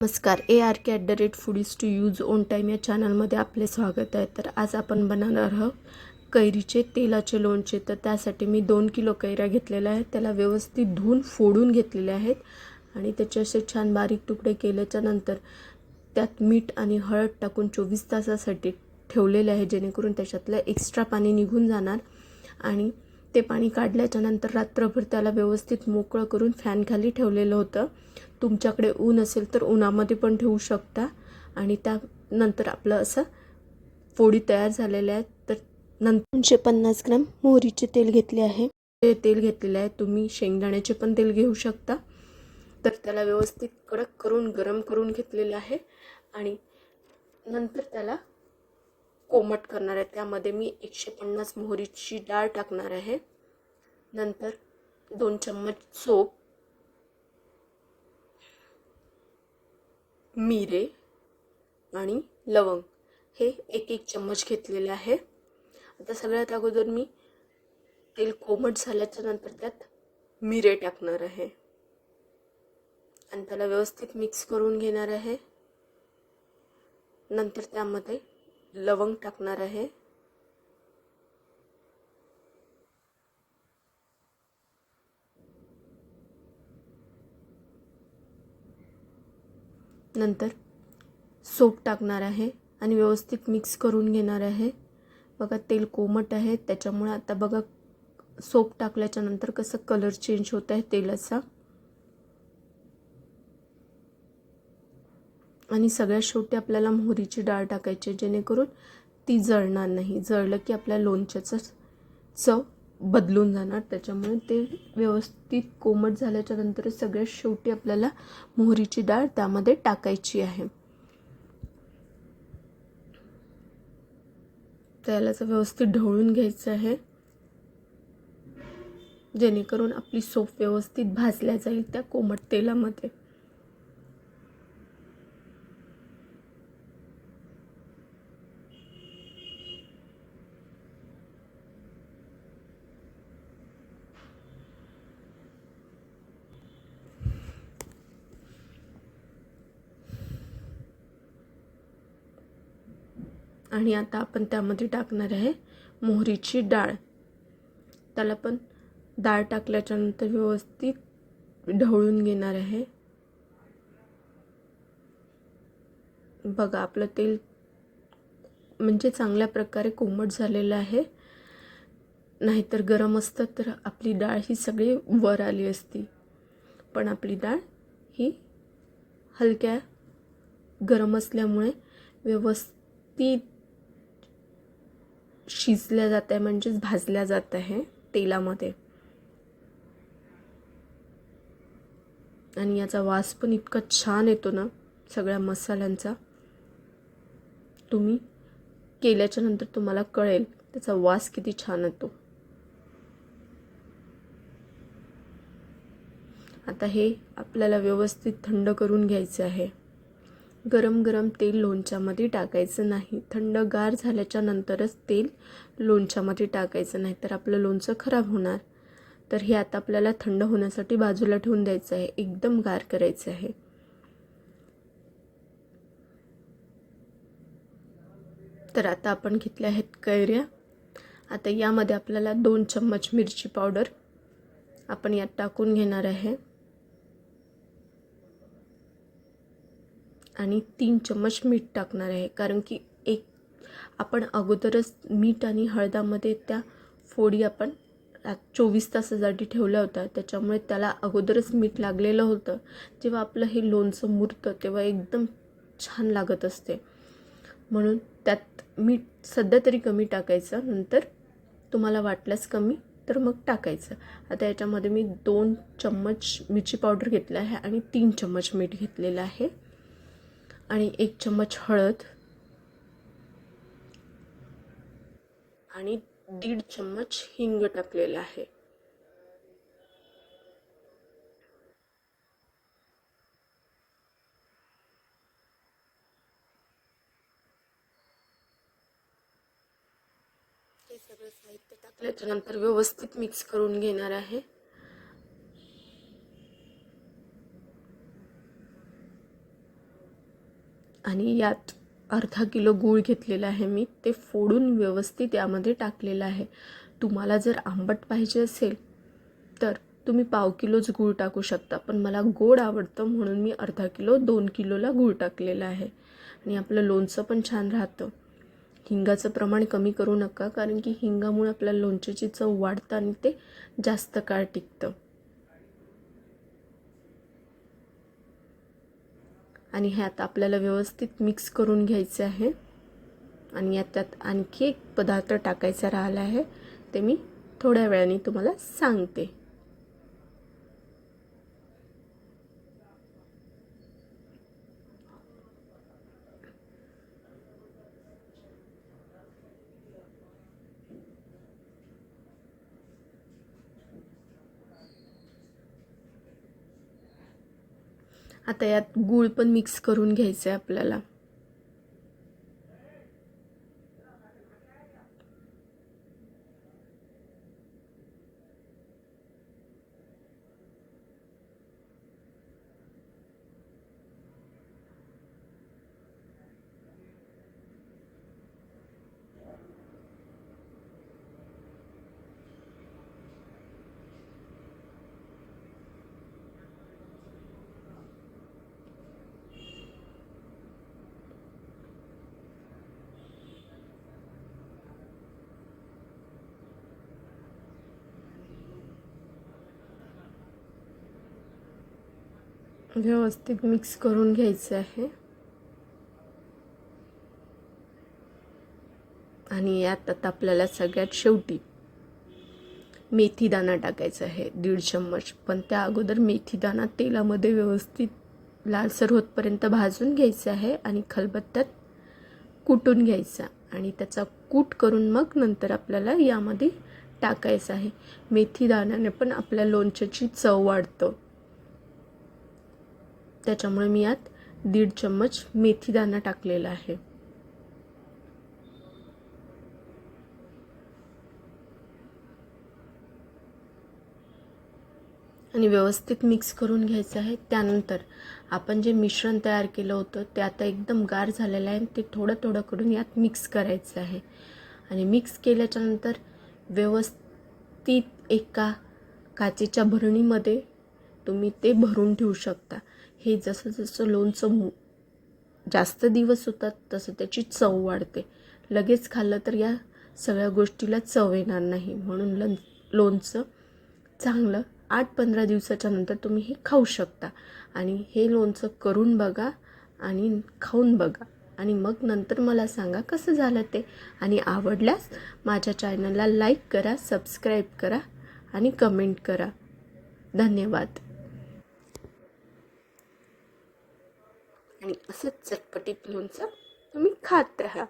नमस्कार. A R K at the rate foodies to use own time या चॅनलमध्ये आपले स्वागत आहे. तर आज आपण बनवणार आहोत कैरीचे तेलाचे लोणचे. तर त्यासाठी मी दोन किलो कैऱ्या घेतलेल्या आहेत. त्याला व्यवस्थित धुवून फोडून घेतलेल्या आहेत. आणि त्याचे असे छान बारीक तुकडे केल्याच्यानंतर त्यात मीठ आणि हळद टाकून चोवीस तासासाठी ठेवलेले आहे जेणेकरून त्याच्यातलं एक्स्ट्रा पाणी निघून जाणार. आणि ते पाणी काढल्याच्या नंतर रात्रभर त्याला व्यवस्थित मोकळं करून फॅनखाली ठेवलेलं होतं. तुमच्याकडे ऊन असेल तर उन्हामध्ये पण ठेवू शकता. आणि त्यानंतर आपलं असं फोडी तयार झालेल्या आहेत. तर नंतर दोनशे पन्नास ग्राम मोहरीचे तेल घेतले आहे. ते तेल घेतलेलं आहे. तुम्ही शेंगदाण्याचे पण तेल घेऊ शकता. तर त्याला व्यवस्थित कडक करून गरम करून घेतलेलं आहे. आणि नंतर त्याला कोमट करणार आहे. त्यामध्ये मी एकशे पन्नास मोहरीची डाळ टाकणार आहे. नंतर दोन चम्मच सोप मिरे आणि लवंग. हे एक एक चम्मच घेतलेले आहे. आता सगळ्यात अगोदर मी तेल कोमट झाल्याच्यानंतर त्यात मिरे टाकणार आहे. आणि त्याला व्यवस्थित मिक्स करून घेणार आहे. नंतर त्यामध्ये लवंग टाकणार आहे. नंतर सोप टाकणार आहे आणि व्यवस्थित मिक्स करून घेणार आहे. बघा तेल कोमट आहे. त्याच्यामुळे आता बघा सोप टाकल्याच्यानंतर कसं कलर चेंज होत आहे तेलाचा. आणि सगळ्यात शेवटी आपल्याला मोहरीची डाळ टाकायची जेणेकरून ती जळणार नाही. जळलं की आपल्या लोणच्याचं चव बदलून जाणार. त्याच्यामुळे ते व्यवस्थित कोमट झाल्याच्यानंतर सगळ्यात शेवटी आपल्याला मोहरीची डाळ त्यामध्ये टाकायची आहे. त्याला व्यवस्थित ढवळून घ्यायचं आहे. जेणेकरून आपली सोप व्यवस्थित भाजल्या जाईल त्या कोमट तेलामध्ये. आणि आता आपण त्यामध्ये टाकणार आहे मोहरीची डाळ. त्याला पण डाळ टाकल्याच्यानंतर व्यवस्थित ढवळून घेणार आहे. बघा आपलं तेल म्हणजे चांगल्या प्रकारे कोमट झालेलं आहे. नाहीतर गरम असतं तर आपली डाळ ही सगळी वर आली असती. पण आपली डाळ ही हलक्या गरम असल्यामुळे व्यवस्थित शिजल्या जात आहे म्हणजेच भाजल्या जात आहे तेलामध्ये. आणि याचा वास पण इतका छान येतो ना सगळ्या मसाल्यांचा. तुम्ही केल्याच्यानंतर तुम्हाला कळेल त्याचा वास किती छान येतो. आता हे आपल्याला व्यवस्थित थंड करून घ्यायचं आहे. गरम गरम तेल लोणच्यामध्ये टाकायचं नाही. थंडगार झाल्याच्या नंतरच तेल लोणच्यामध्ये टाकायचं नाही तर आपलं लोणचं खराब होणार. तर हे आता आपल्याला थंड होण्यासाठी बाजूला ठेवून द्यायचं आहे. एकदम गार करायचं आहे. तर आता आपण घेतल्या आहेत कैऱ्या. आता यामध्ये आपल्याला दोन चम्मच मिरची पावडर आपण यात टाकून घेणार आहे. आणि तीन चम्मच मीठ टाकणार आहे. कारण की एक आपण अगोदरच मीठ आणि हळदामध्ये त्या फोडी आपण चोवीस तासासाठी ठेवल्या होत्या. त्याच्यामुळे त्याला अगोदरच मीठ लागलेलं होतं. जेव्हा आपलं हे लोणचं मुरतं तेव्हा एकदम छान लागत असते. म्हणून त्यात मीठ सध्या तरी कमी टाकायचं. नंतर तुम्हाला वाटल्यास कमी तर मग टाकायचं. आता याच्यामध्ये मी दोन चम्मच मिरची पावडर घेतलं आहे आणि तीन चम्मच मीठ घेतलेलं आहे. आणि एक चम्मच हळद. आणि दीड चम्मच हिंग टाकलेला आहे. हे सगळं साहित्य टाकल्याच्या नंतर व्यवस्थित मिक्स करून घेणार आहे. आणि यात अर्धा किलो गूळ घेतलेला आहे मी. ते फोडून व्यवस्थित यामध्ये टाकलेलं आहे. तुम्हाला जर आंबट पाहिजे असेल तर तुम्ही पाव किलोच गूळ टाकू शकता पण मला गोड आवडतं म्हणून मी अर्धा किलो दोन किलोला गूळ टाकलेला आहे. आणि आपलं लोणचं पण छान राहतं. हिंगाचं प्रमाण कमी करू नका कारण की हिंगामुळे आपल्या लोणच्याची चव वाढतं आणि ते जास्त काळ टिकतं. आणि ह्यात आपल्याला व्यवस्थित मिक्स करून घ्यायचे आहे. आणि यात त्यात आणखी एक पदार्थ टाकायचा राहिला आहे. ते मी थोड्या वेळाने तुम्हाला सांगते. आता यात गूळ पण मिक्स करून घ्यायचं आहे आपल्याला. व्यवस्थित मिक्स करून घ्यायचं आहे. आणि यात आता आपल्याला सगळ्यात शेवटी मेथीदाणा टाकायचा आहे दीड चम्मच. पण त्या अगोदर मेथीदाणा तेलामध्ये व्यवस्थित लालसर होतपर्यंत भाजून घ्यायचं आहे आणि खलबत्त्यात कुटून घ्यायचा. आणि त्याचा कूट करून मग नंतर आपल्याला यामध्ये टाकायचं आहे. मेथीदाण्याने पण आपल्या लोणच्याची चव वाढतं. त्याच्यामुळे मी यात दीड चम्मच मेथीदाणा टाकलेला आहे. आणि व्यवस्थित मिक्स करून घ्यायचं आहे. त्यानंतर आपण जे मिश्रण तयार केलं होतं ते आता एकदम गार झालेलं आहे आणि ते थोडं थोडं करून यात मिक्स करायचं आहे. आणि मिक्स केल्याच्यानंतर व्यवस्थित एका काचेच्या भरणीमध्ये तुम्ही ते भरून ठेवू शकता. हे जसं जसं लोणचं जास्त दिवस होतात तसं त्याची चव वाढते. लगेच खाल्लं तर या सगळ्या गोष्टीला चव येणार नाही. म्हणून लं लोणचं चांगलं आठ पंधरा दिवसाच्या नंतर तुम्ही हे खाऊ शकता. आणि हे लोणचं करून बघा आणि खाऊन बघा. आणि मग नंतर मला सांगा कसं झालं ते. आणि आवडल्यास माझ्या चॅनलला लाईक करा सबस्क्राईब करा आणि कमेंट करा. धन्यवाद. आणि असंच चटपटीत लोणचं तुम्ही खात राहा.